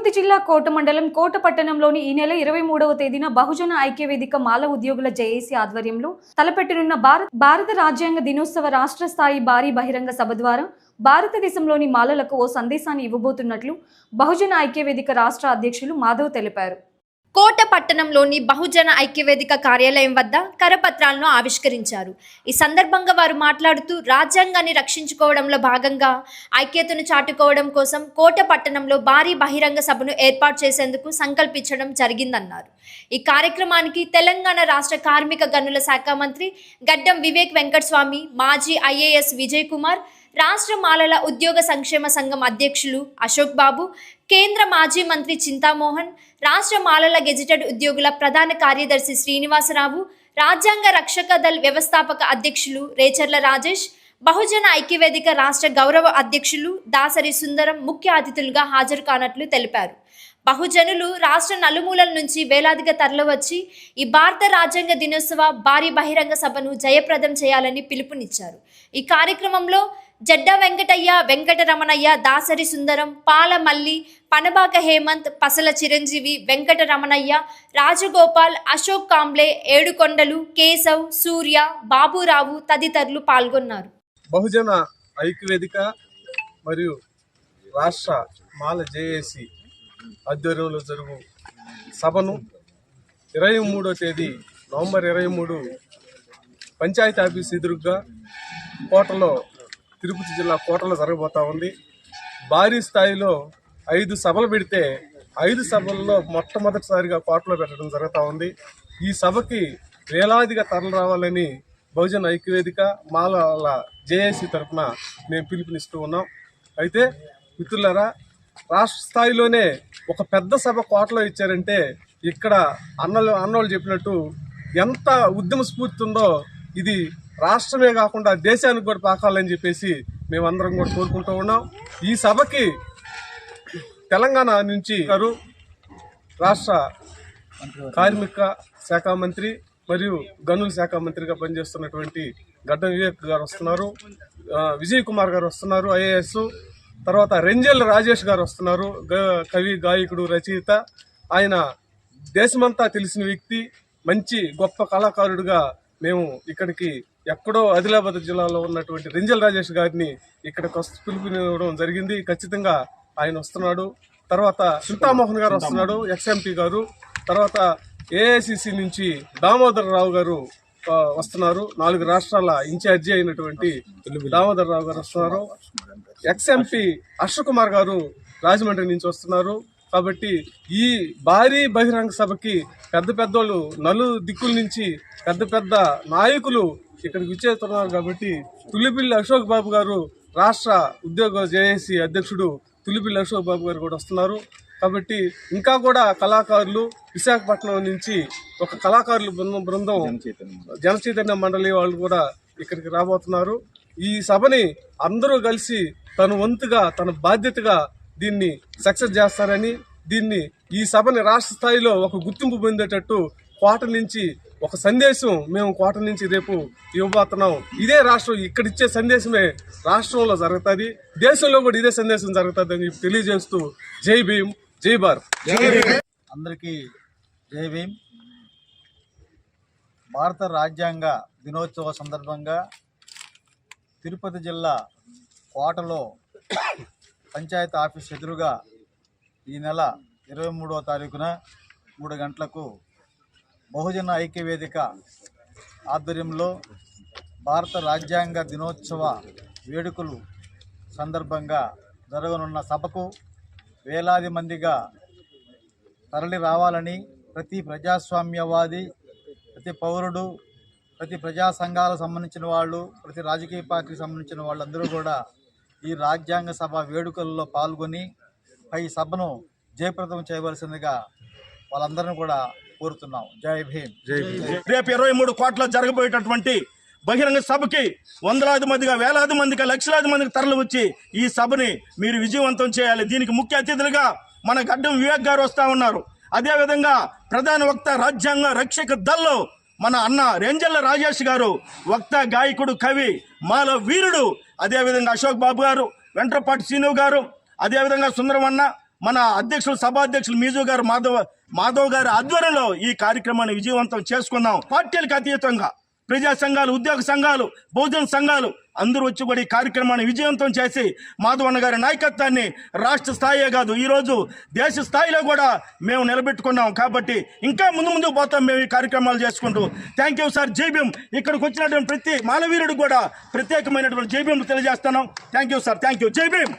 తిరుపతి జిల్లా కోట మండలం కోట పట్టణంలోని ఈ నెల ఇరవై మూడవ తేదీన బహుజన ఐక్యవేదిక మాల ఉద్యోగుల జేఏసీ ఆధ్వర్యంలో తలపెట్టనున్న భారత్ భారత రాజ్యాంగ దినోత్సవ రాష్ట్ర స్థాయి భారీ బహిరంగ సభ ద్వారా భారతదేశంలోని మాలలకు ఓ సందేశాన్ని ఇవ్వబోతున్నట్లు బహుజన ఐక్యవేదిక రాష్ట్ర అధ్యక్షులు మాధవ్ తెలిపారు. కోట పట్టణంలోని బహుజన ఐక్యవేదిక కార్యాలయం వద్ద కరపత్రాలను ఆవిష్కరించారు. ఈ సందర్భంగా వారు మాట్లాడుతూ రాజ్యాంగాన్ని రక్షించుకోవడంలో భాగంగా ఐక్యతను చాటుకోవడం కోసం కోట పట్టణంలో భారీ బహిరంగ సభను ఏర్పాటు చేసేందుకు సంకల్పించడం జరిగిందన్నారు. ఈ కార్యక్రమానికి తెలంగాణ రాష్ట్ర కార్మిక గనుల శాఖ మంత్రి గడ్డం వివేక్ వెంకటస్వామి మాజీ ఐఏఎస్ విజయ్ కుమార్ రాష్ట్ర మాలల ఉద్యోగ సంక్షేమ సంఘం అధ్యక్షులు అశోక్ బాబు కేంద్ర మాజీ మంత్రి చింతామోహన్ రాష్ట్ర మాలల గెజిటెడ్ ఉద్యోగుల ప్రధాన కార్యదర్శి శ్రీనివాసరావు రాజ్యాంగ రక్షక దళ్ వ్యవస్థాపక అధ్యక్షులు రేచర్ల రాజేష్ బహుజన ఐక్యవేదిక రాష్ట్ర గౌరవ అధ్యక్షులు దాసరి సుందరం ముఖ్య అతిథులుగా హాజరు కానట్లు తెలిపారు. బహుజనులు రాష్ట్ర నలుమూలల నుంచి వేలాదిగా తరలివచ్చి ఈ భారత రాజ్యాంగ దినోత్సవ భారీ బహిరంగ సభను జయప్రదం చేయాలని పిలుపునిచ్చారు. ఈ కార్యక్రమంలో జడ్డా వెంకటయ్య వెంకటరమణయ్య దాసరి సుందరం పాలమల్లి పనబాక హేమంత్ పసల చిరంజీవి వెంకటరమణయ్య రాజగోపాల్ అశోక్ కాంబ్లే ఏడుకొండలు కేశవ్ సూర్య బాబురావు తదితరులు పాల్గొన్నారు. బహుజన ఐక్యవేదిక మరియు రాష్ట్ర మాల జేఏసి ఆధ్వర్యంలో జరుగు సభను ఇరవై మూడో తేదీ నవంబర్ ఇరవై మూడు పంచాయతీ ఆఫీస్ ఎదురుగా కోటలో తిరుపతి జిల్లా కోటలో జరగబోతా ఉంది. భారీ స్థాయిలో ఐదు సభలు పెడితే ఐదు సభల్లో మొట్టమొదటిసారిగా కోటలో పెట్టడం జరుగుతూ ఉంది. ఈ సభకి వేలాదిగా తరలి రావాలని బహుజన ఐక్యవేదిక మాల జేఏసీ తరఫున మేము పిలుపునిస్తూ ఉన్నాం. అయితే మిత్రులరా రాష్ట్ర స్థాయిలోనే ఒక పెద్ద సభ కోటలో ఇచ్చారంటే ఇక్కడ అన్నలు అన్నోళ్ళు చెప్పినట్టు ఎంత ఉద్యమ స్ఫూర్తి ఉందో ఇది రాష్ట్రమే కాకుండా దేశానికి కూడా పాకాలని చెప్పేసి మేమందరం కూడా కోరుకుంటూ ఉన్నాం. ఈ సభకి తెలంగాణ నుంచి గారు రాష్ట్ర కార్మిక శాఖ మంత్రి మరియు గనుల శాఖ మంత్రిగా పనిచేస్తున్నటువంటి గడ్డ వివేక్ గారు వస్తున్నారు. విజయ్ కుమార్ గారు వస్తున్నారు ఐఏఎస్. తర్వాత రెంజల్ రాజేష్ గారు వస్తున్నారు గ- కవి గాయకుడు రచయిత. ఆయన దేశమంతా తెలిసిన వ్యక్తి మంచి గొప్ప కళాకారుడిగా మేము ఇక్కడికి ఎక్కడో ఆదిలాబాద్ జిల్లాలో ఉన్నటువంటి రెంజల్ రాజేష్ గారిని ఇక్కడికి వస్తు పిలుపునివ్వడం జరిగింది. ఖచ్చితంగా ఆయన వస్తున్నాడు. తర్వాత చింతామోహన్ గారు వస్తున్నాడు ఎక్స్ఎంపీ గారు. తర్వాత ఏఐసిసి నుంచి దామోదర్ రావు గారు వస్తున్నారు. నాలుగు రాష్ట్రాల ఇన్ఛార్జి అయినటువంటి దామోదర్ రావు గారు వస్తున్నారు. ఎక్స్ఎంపీ హర్ష కుమార్ గారు రాజమండ్రి నుంచి వస్తున్నారు. కాబట్టి ఈ భారీ బహిరంగ సభకి పెద్ద పెద్దోళ్ళు నలు దిక్కుల నుంచి పెద్ద పెద్ద నాయకులు ఇక్కడికి విచ్చేస్తున్నారు కాబట్టి తులిపిల్లి అశోక్ బాబు గారు రాష్ట్ర ఉద్యోగ జేఏసీ అధ్యక్షుడు తులిపిల్లి అశోక్ బాబు గారు కూడా వస్తున్నారు. కాబట్టి ఇంకా కూడా కళాకారులు విశాఖపట్నం నుంచి ఒక కళాకారుల బృందం బృందం జనచైతన్య మండలి వాళ్ళు కూడా ఇక్కడికి రాబోతున్నారు. ఈ సభని అందరూ కలిసి తన వంతుగా తన బాధ్యతగా దీన్ని సక్సెస్ చేస్తారని దీన్ని ఈ సభని రాష్ట్ర స్థాయిలో ఒక గుర్తింపు పొందేటట్టు కోట నుంచి ఒక సందేశం మేము కోట నుంచి రేపు ఇవ్వబోతున్నాం. ఇదే రాష్ట్రం ఇక్కడ ఇచ్చే సందేశమే రాష్ట్రంలో జరుగుతుంది. దేశంలో కూడా ఇదే సందేశం జరుగుతుంది అని తెలియజేస్తూ జై భీమ్ జై భారత్. అందరికీ జై భీమ్. భారత రాజ్యాంగ దినోత్సవ సందర్భంగా తిరుపతి జిల్లా కోటలో పంచాయతీ ఆఫీస్ ఎదురుగా ఈ నెల ఇరవై మూడవ తారీఖున మూడు గంటలకు బహుజన ఐక్యవేదిక ఆధ్వర్యంలో భారత రాజ్యాంగ దినోత్సవ వేడుకలు సందర్భంగా జరగనున్న సభకు వేలాది మందిగా తరలి రావాలని ప్రతి ప్రజాస్వామ్యవాది ప్రతి పౌరుడు ప్రతి ప్రజా సంఘాలకు సంబంధించిన వాళ్ళు ప్రతి రాజకీయ పార్టీకి సంబంధించిన వాళ్ళందరూ కూడా ఈ రాజ్యాంగ సభ వేడుకల్లో పాల్గొని ఈ సభను జయప్రదం చేయవలసిందిగా వాళ్ళందరినీ కూడా కోరుతున్నాం. జై భీమ్. రేపు ఇరవై మూడు కోట్ల జరగబోయేటటువంటి బహిరంగ సభకి వందలాది మందిగా వేలాది మందిగా లక్షలాది మందికి తరలి వచ్చి ఈ సభని మీరు విజయవంతం చేయాలి. దీనికి ముఖ్య అతిథులుగా మన గడ్డం వివేక్ గారు వస్తూ ఉన్నారు. అదేవిధంగా ప్రధాన వక్త రాజ్యాంగ రక్షక దల్లో మన అన్న రేంజల్ల రాజేష్ గారు వక్త గాయకుడు కవి మాల వీరుడు. అదేవిధంగా అశోక్ బాబు గారు వెంట్రపాటి శ్రీను గారు. అదేవిధంగా సుందరమన్న మన అధ్యక్షులు సభాధ్యక్షులు మీజు గారు మాధవ్ మాధవ్ గారి ఆధ్వర్యంలో ఈ కార్యక్రమాన్ని విజయవంతం చేసుకుందాం. పార్టీలకు అతీతంగా. ప్రజా సంఘాలు ఉద్యోగ సంఘాలు బహుజన సంఘాలు అందరూ వచ్చి కూడా ఈ కార్యక్రమాన్ని విజయవంతం చేసి మాధవన్న గారి నాయకత్వాన్ని రాష్ట్ర స్థాయే కాదు ఈరోజు దేశ స్థాయిలో కూడా మేము నిలబెట్టుకున్నాం. కాబట్టి ఇంకా ముందు ముందుకు పోతాం మేము ఈ కార్యక్రమాలు చేసుకుంటూ. థ్యాంక్ యూ సార్ జైభీం ఇక్కడికి వచ్చినటువంటి ప్రతి మానవీరుడు కూడా ప్రత్యేకమైనటువంటి జైభీం తెలియజేస్తున్నాం. Thank you sir thank you Jai Bhim